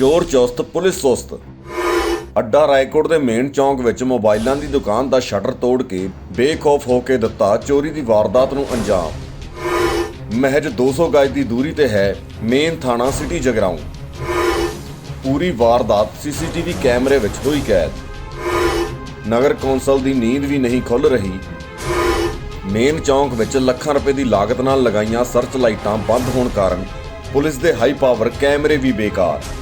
ਚੋਰ ਚੁਸਤ, ਪੁਲਿਸ ਸੁਸਤ ਅੱਡਾ ਰਾਏਕੋਟ ਦੇ ਮੇਨ ਚੌਂਕ ਵਿੱਚ ਮੋਬਾਈਲਾਂ ਦੀ ਦੁਕਾਨ ਦਾ ਸ਼ਟਰ ਤੋੜ ਕੇ ਬੇਖੌਫ ਹੋ ਕੇ ਦਿੱਤਾ ਚੋਰੀ ਦੀ ਵਾਰਦਾਤ ਨੂੰ ਅੰਜਾਮ। ਮਹਿਜ 200 ਗਜ ਦੀ ਦੂਰੀ ਤੇ ਹੈ ਮੇਨ ਥਾਣਾ ਸਿਟੀ ਜਗਰਾਉਂ। ਪੂਰੀ ਵਾਰਦਾਤ ਸੀਸੀਟੀਵੀ ਕੈਮਰੇ ਵਿੱਚ ਹੋਈ ਕੈਦ। ਨਗਰ ਕੌਂਸਲ ਦੀ ਨੀਂਦ ਵੀ ਨਹੀਂ ਖੁੱਲ ਰਹੀ। ਮੇਨ ਚੌਂਕ ਵਿੱਚ ਲੱਖਾਂ ਰੁਪਏ ਦੀ ਲਾਗਤ ਨਾਲ ਲਗਾਈਆਂ ਸਰਚ ਲਾਈਟਾਂ ਬੰਦ ਹੋਣ ਕਾਰਨ ਪੁਲਿਸ ਦੇ ਹਾਈ ਪਾਵਰ ਕੈਮਰੇ ਵੀ ਬੇਕਾਰ।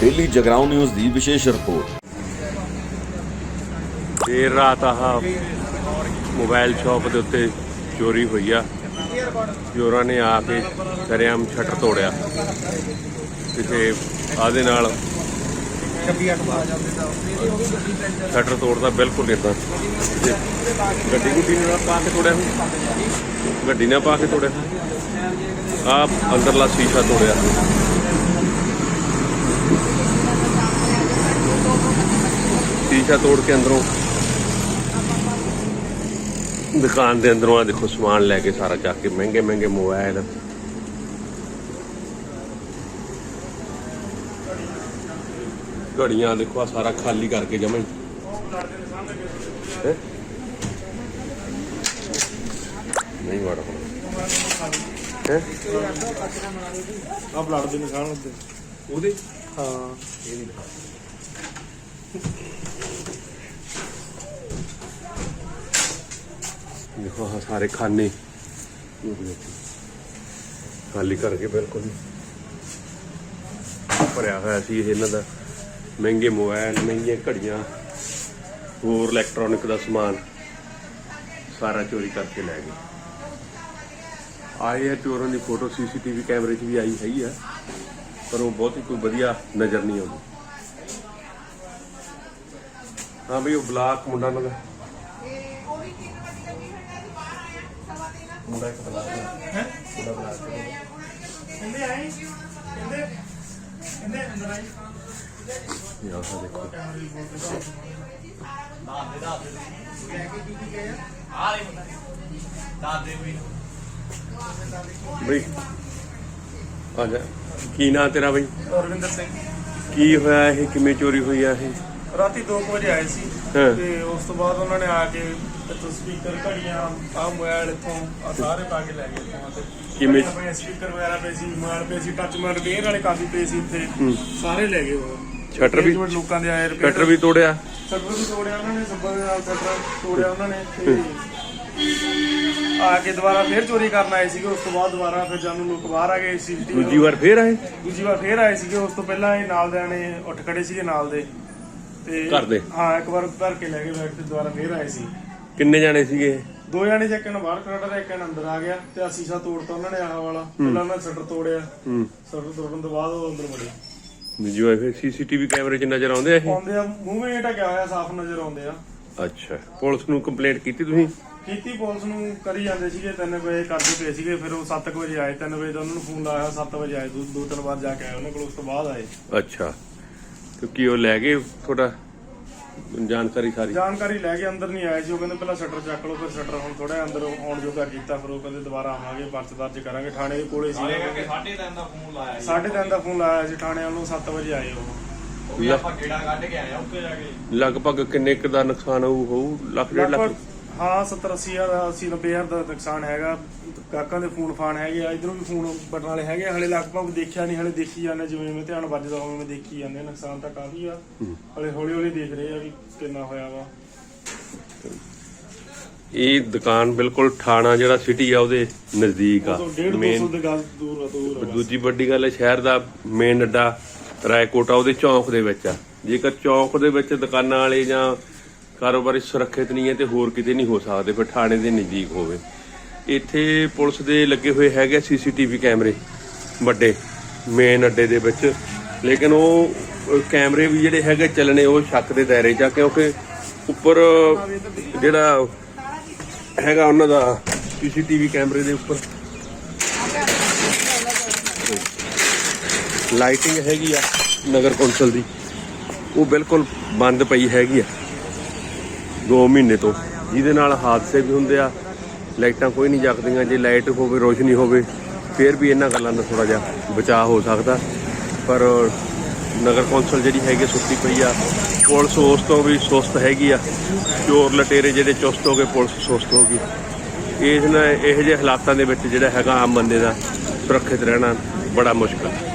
ਡੇਲੀ ਜਗਰਾਉਂ ਨਿਊਜ਼ ਦੀ ਵਿਸ਼ੇਸ਼ ਰਿਪੋਰਟ। ਦੇਰ ਰਾਤ ਆਹ ਮੋਬਾਈਲ ਸ਼ਾਪ ਦੇ ਉੱਤੇ ਚੋਰੀ ਹੋਈ ਆ। ਚੋਰਾਂ ਨੇ ਆ ਕੇ ਸਰੇਆਮ ਸ਼ਟਰ ਤੋੜਿਆ। ਕਿਸੇ ਆਦੇ ਨਾਲ ਸ਼ਟਰ ਤੋੜਦਾ ਬਿਲਕੁਲ ਨਹੀਂ ਇਦਾਂ ਗੱਡੀ ਗੁੱਡੀ ਨੇ ਪਾ ਕੇ ਤੋੜਿਆ ਗੱਡੀ ਨਾਲ ਪਾ ਕੇ ਤੋੜਿਆ ਆ ਅੰਦਰਲਾ ਸ਼ੀਸ਼ਾ ਤੋੜਿਆ ਸ਼ੀਸ਼ਾ ਤੋੜ ਕੇ ਅੰਦਰੋਂ। ਦੁਕਾਨ ਦੇ ਅੰਦਰੋਂ ਆ ਦੇਖੋ ਸਮਾਨ ਲੈ ਕੇ ਸਾਰਾ ਚੱਕ ਕੇ ਮਹਿੰਗੇ ਮਹਿੰਗੇ ਮੋਬਾਈਲ ਘੜੀਆਂ ਦੇਖੋ ਆ ਸਾਰਾ ਖਾਲੀ ਕਰਕੇ ਜਮਾਂ ਹੀ। ਹੈਂ? ਨਹੀਂ ਵੜ ਹੈ? ਆ ਬਲੱਡ ਦੇ ਨਿਸ਼ਾਨ ਹੁੰਦੇ। ਉਹਦੇ? ਹਾਂ। ਦੇਖੋ ਆਹ ਸਾਰੇ ਖਾਨੇ। ਖਾਲੀ ਕਰਕੇ ਬਿਲਕੁਲ ਭਰਿਆ ਹੋਇਆ ਸੀ ਇਹਨਾਂ ਦਾ। ਮਹਿੰਗੇ ਮੋਬਾਈਲ ਮਹਿੰਗੀਆਂ ਘੜੀਆਂ, ਹੋਰ ਇਲੈਕਟ੍ਰੋਨਿਕ ਦਾ ਸਮਾਨ ਸਾਰਾ ਚੋਰੀ ਕਰਕੇ ਲੈ ਗਏ। ਆਏ ਆ ਚੋਰਾਂ ਦੀ ਫੋਟੋ, ਸੀਸੀਟੀਵੀ ਕੈਮਰੇ 'ਚ ਵੀ ਆਈ ਹੈਗੀ ਆ, ਪਰ ਉਹ ਬਹੁਤ ਹੀ ਕੋਈ ਵਧੀਆ ਨਜ਼ਰ ਨਹੀਂ ਆਉਂਦੀ। ਹਾਂ ਬਈ, ਉਹ ਬਲਾਕ ਮੁੰਡਾ ਨਾਲ ਮੁੰਡਾ ਇੱਕ ਬਲਾਕ ਦਾ। ਮੁੰਡਾ ਬਲਾਕ ਦਾ। ਕਹਿੰਦੇ ਆਏ? ਕਹਿੰਦੇ ਕਹਿੰਦੇ ਅੰਦਰ ਆਈ ਇਹ ਆਹ ਦੇਖੋ। ਬਈ ਆ ਜਾ। ਕੀ ਨਾਂ ਤੇਰਾ ਬਈ? ਅਰਵਿੰਦਰ ਸਿੰਘ। ਕੀ ਹੋਇਆ ਇਹ? ਕਿਵੇਂ ਚੋਰੀ ਹੋਈ ਆ ਇਹ? ਰਾਤੀ 2 ਵਜੇ ਆਏ ਸੀ ਹਾਂ। ਤੇ ਉਸ ਤੋਂ ਬਾਅਦ ਉਹਨਾਂ ਨੇ ਆ ਕੇ ਇੱਥੋਂ ਸਪੀਕਰ ਘੜੀਆਂ ਆ ਮੋਬਾਈਲ ਇੱਥੋਂ ਆ ਸਾਰੇ ਪਾ ਕੇ ਲੈ ਗਏ ਇੱਥੋਂ ਤੇ ਕਿਵੇਂ? ਆਪਣੇ ਸਪੀਕਰ ਵਗੈਰਾ ਪਏ ਸੀ ਮੋਬਾਈਲ ਪਏ ਸੀ ਟੱਚ ਮੋਬਾਈਲ ਗੇਅਰ ਵਾਲੇ ਕਾਫੀ ਪਏ ਸੀ ਇੱਥੇ। ਸਾਰੇ ਲੈ ਗਏ ਉਹ। ਸ਼ਟਰ ਵੀ- Engagement ਲੋਕਾਂ ਦੇ ਆਏ repair- ਸ਼ਟਰ ਵੀ ਤੋੜਿਆ? ਸ਼ਟਰ ਵੀ ਤੋੜਿਆ ਉਹਨਾਂ ਨੇ ਸੱਬਰ ਦੇ ਨਾਲ ਸ਼ਟਰ ਤੋੜਿਆ ਉਹਨਾਂ ਨੇ ਤੇ ਆ ਕੇ ਦੁਬਾਰਾ ਫੇਰ ਚੋਰੀ ਕਰਨ ਆਏ ਸੀਗੇ ਉਸ ਤੋਂ ਬਾਅਦ ਦੁਬਾਰਾ ਫਿਰ ਜਾਨੂੰ ਲੋਕ ਬਾਹਰ ਆ ਗਏ ਸੀ ਦੂਜੀ ਵਾਰ ਫੇਰ ਆਏ? ਦੂਜੀ ਵਾਰ ਫੇਰ ਆਏ ਸੀਗੇ ਉਸ ਤੋਂ ਪਹਿਲਾਂ ਇਹ ਨਾਲ ਦੇ ਨੇ ਉੱਠ ਖੜੇ ਸੀਗੇ ਨਾਲ ਦੇ। ਤੇ ਘਰ ਦੇ? ਹਾਂ ਇੱਕ ਵਾਰ ਭਰ ਕੇ ਲੈ ਕੇ ਬੈਠ ਤੇ ਦੁਬਾਰਾ ਫੇਰ ਆਏ ਸੀ। ਕਿੰਨੇ ਜਾਣੇ ਸੀਗੇ? ਦੋ ਜਣੇ ਜੇ ਨੂੰ ਬਾਹਰ ਕੱਢਦਾ ਇੱਕ ਨੂੰ ਅੰਦਰ ਆ ਗਿਆ ਤੇ ਆ ਸ਼ੀਸ਼ਾ ਤੋੜਤਾ ਉਹਨਾਂ ਨੇ ਆਹ ਵਾਲਾ। ਪਹਿਲਾਂ ਉਹਨਾਂ ਨੇ ਸ਼ਟਰ ਤੋੜਿਆ। ਹੂੰ। ਸ਼ਟਰ ਤੋੜਨ ਤੋਂ ਬਾਅਦ ਉਹ ਅੰਦਰ ਵੜੇ ਦੂਜੀ ਵਾਰ ਫੇਰ ਸੀਸੀਟੀਵੀ ਕੈਮਰੇ 'ਚ ਨਜ਼ਰ ਆਉਂਦੇ ਆ ਇਹ? ਆਉਂਦੇ ਆ ਮੂੰਹ ਵੀ ਢਕਿਆ ਹੋਇਆ ਸਾਫ਼ ਨਜ਼ਰ ਆਉਂਦੇ ਆ। ਅੱਛਾ। ਪੁਲਿਸ ਨੂੰ ਕੰਪਲੇਂਟ ਕੀਤੀ ਤੁਸੀਂ? ਕੀਤੀ ਪੁਲਿਸ ਨੂੰ ਕਰੀ ਜਾਂਦੇ ਸੀਗੇ 3 ਵਜੇ ਕਰਦੇ ਪਏ ਸੀਗੇ ਫਿਰ ਉਹ 7 ਵਜੇ ਆਏ 3 ਵਜੇ ਤਾਂ ਉਹਨਾਂ ਨੂੰ ਫੋਨ ਲਾਇਆ 7 ਵਜੇ ਆਏ ਦੋ ਦੋ ਤਿੰਨ ਵਾਰ ਜਾ ਕੇ ਆਏ ਉਹਨਾਂ ਕੋਲ ਉਸ ਤੋਂ ਬਾਅਦ ਆਏ। ਅੱਛਾ। ਤੇ ਕੀ ਉਹ ਲੈ ਗਏ ਥੋੜਾ ਜਾਣਕਾਰੀ ਸਾਰੀ। ਜਾਣਕਾਰੀ ਲੈ ਕੇ ਅੰਦਰ ਨਹੀਂ ਆਏ ਸੀ ਉਹ ਕਹਿੰਦੇ ਪਹਿਲਾਂ ਸ਼ਟਰ ਚੱਕ ਲਓ ਫਿਰ ਸ਼ਟਰ ਹੁਣ ਥੋੜਾ ਅੰਦਰ ਆਉਣ ਜੋਗਾ ਕੀਤਾ ਫਿਰ ਉਹ ਕਹਿੰਦੇ ਦੁਬਾਰਾ ਆਵਾਂਗੇ ਪਰਚ ਦਰਜ ਕਰਾਂਗੇ। ਥਾਣੇ ਦੇ ਕੋਲੇ ਸੀ। ਕਰਕੇ ਸਾਢੇ ਤਿੰਨ ਦਾ ਫੋਨ ਲਾਇਆ ਸੀ। ਸਾਢੇ ਤਿੰਨ ਦਾ ਫੋਨ ਲਾਇਆ ਸੀ ਥਾਣੇ ਵੱਲੋਂ 7 ਵਜੇ ਆਏ ਉਹ। ਉਹ ਵੀ ਆਪਾਂ ਗੇੜਾ ਕੱਢ ਕੇ ਆਏ ਆ ਉੱਥੇ ਜਾ ਕੇ। ਲਗਭਗ ਕਿੰਨੇ ਕੁ ਦਾ ਨੁਕਸਾਨ ਹੋਊ ਹੋਊ? ਲੱਖ ਡੇਢ ਲੱਖ? ਹਾਂ 70 80 ਹਜ਼ਾਰ 80 90 ਹਜ਼ਾਰ ਦਾ ਨੁਕਸਾਨ ਹੈਗਾ। ਕਾਕਾਂ ਦੇ ਫੋਨ ਫਾਨ ਹੈਗੇ ਆ ਇਧਰੋਂ ਵੀ ਫੋਨ ਬਟਨ ਵਾਲੇ ਹੈਗੇ ਆ, ਹਲੇ ਲਗਭਗ ਦੇਖਿਆ ਨਹੀਂ ਹਲੇ ਦੇਖੀ ਜਾਂਦੇ ਜਿਵੇਂ ਜਿਵੇਂ ਧਿਆਨ ਵੱਜਦਾ ਉਵੇਂ ਦੇਖੀ ਜਾਂਦੇ ਆ। ਨੁਕਸਾਨ ਤਾਂ ਕਾਫੀ ਆ। ਹਲੇ ਹੌਲੀ ਹੌਲੀ ਦੇਖ ਰਹੇ ਆ ਵੀ ਕਿੰਨਾ ਹੋਇਆ ਵਾ। ਇਹ ਦੁਕਾਨ ਬਿਲਕੁਲ ਥਾਣਾ ਜਿਹੜਾ ਸਿਟੀ ਆ ਉਹਦੇ ਨਜ਼ਦੀਕ ਆ ਉਦੋਂ 1.5 ਮੇਨ 200 ਦੀ ਗੱਲ ਦੂਰ ਆ ਦੂਰ ਆ ਦੂਜੀ ਵੱਡੀ ਗੱਲ ਹੈ ਸ਼ਹਿਰ ਦਾ ਮੇਨ ਅੱਡਾ ਰਾਏਕੋਟਾ ਉਹਦੇ ਚੌਂਕ ਦੇ ਵਿੱਚ ਆ। ਜੇਕਰ ਚੌਂਕ ਦੇ ਵਿੱਚ ਦੁਕਾਨਾਂ ਵਾਲੇ ਜਾਂ ਕਾਰੋਬਾਰੀ ਸੁਰੱਖਿਅਤ ਨਹੀਂ ਹੈ ਤੇ ਹੋਰ ਕਿਤੇ ਨਹੀਂ ਹੋ ਸਕਦੇ ਫਿਰ ਥਾਣੇ ਦੇ ਨਜ਼ਦੀਕ ਹੋਵੇ। ਇੱਥੇ ਪੁਲਿਸ ਦੇ ਲੱਗੇ ਹੋਏ ਹੈਗੇ ਸੀਸੀਟੀਵੀ ਕੈਮਰੇ, ਵੱਡੇ ਮੇਨ ਅੱਡੇ ਦੇ ਵਿੱਚ। ਲੇਕਿਨ ਉਹ ਕੈਮਰੇ ਵੀ ਜਿਹੜੇ ਹੈਗੇ ਚੱਲਣੇ ਉਹ ਸ਼ੱਕ ਦੇ ਦਾਇਰੇ 'ਚ ਆ, ਕਿਉਂਕਿ ਉੱਪਰ, ਜਿਹੜਾ ਹੈਗਾ ਉਹਨਾਂ ਦਾ ਸੀਸੀਟੀਵੀ ਕੈਮਰੇ ਦੇ ਉੱਪਰ। ਲਾਈਟਿੰਗ ਹੈਗੀ ਆ ਨਗਰ ਕੌਂਸਲ ਦੀ। ਉਹ ਬਿਲਕੁਲ ਬੰਦ ਪਈ ਹੈਗੀ ਆ। 2 ਮਹੀਨੇ ਤੋਂ। ਜਿਹਦੇ ਨਾਲ ਹਾਦਸੇ ਵੀ ਹੁੰਦੇ ਆ ਲਾਈਟਾਂ ਕੋਈ ਨਹੀਂ ਜਗਦੀਆਂ, ਜੇ ਲਾਈਟ ਹੋਵੇ, ਰੋਸ਼ਨੀ ਹੋਵੇ, ਫਿਰ ਵੀ ਇਹਨਾਂ ਗੱਲਾਂ ਦਾ ਥੋੜਾ ਜਿਹਾ ਬਚਾਅ ਹੋ ਸਕਦਾ। ਪਰ ਨਗਰ ਕੌਂਸਲ ਜਿਹੜੀ ਹੈਗੀ ਸੁੱਤੀ ਪਈ ਆ। ਪੁਲਿਸ ਉਸ ਤੋਂ ਵੀ ਸੁਸਤ ਹੈਗੀ ਆ। ਚੋਰ ਲਟੇਰੇ ਜਿਹੜੇ ਚੁਸਤ ਹੋ ਗਏ, ਪੁਲਿਸ ਸੁਸਤ ਹੋ ਗਈ। ਇਸ ਨਾਲ ਇਹੋ ਜਿਹੇ ਹਾਲਾਤਾਂ ਦੇ ਵਿੱਚ ਜਿਹੜਾ ਹੈਗਾ ਆਮ ਬੰਦੇ ਦਾ ਸੁਰੱਖਿਅਤ ਰਹਿਣਾ ਬੜਾ ਮੁਸ਼ਕਲ। ਹੈ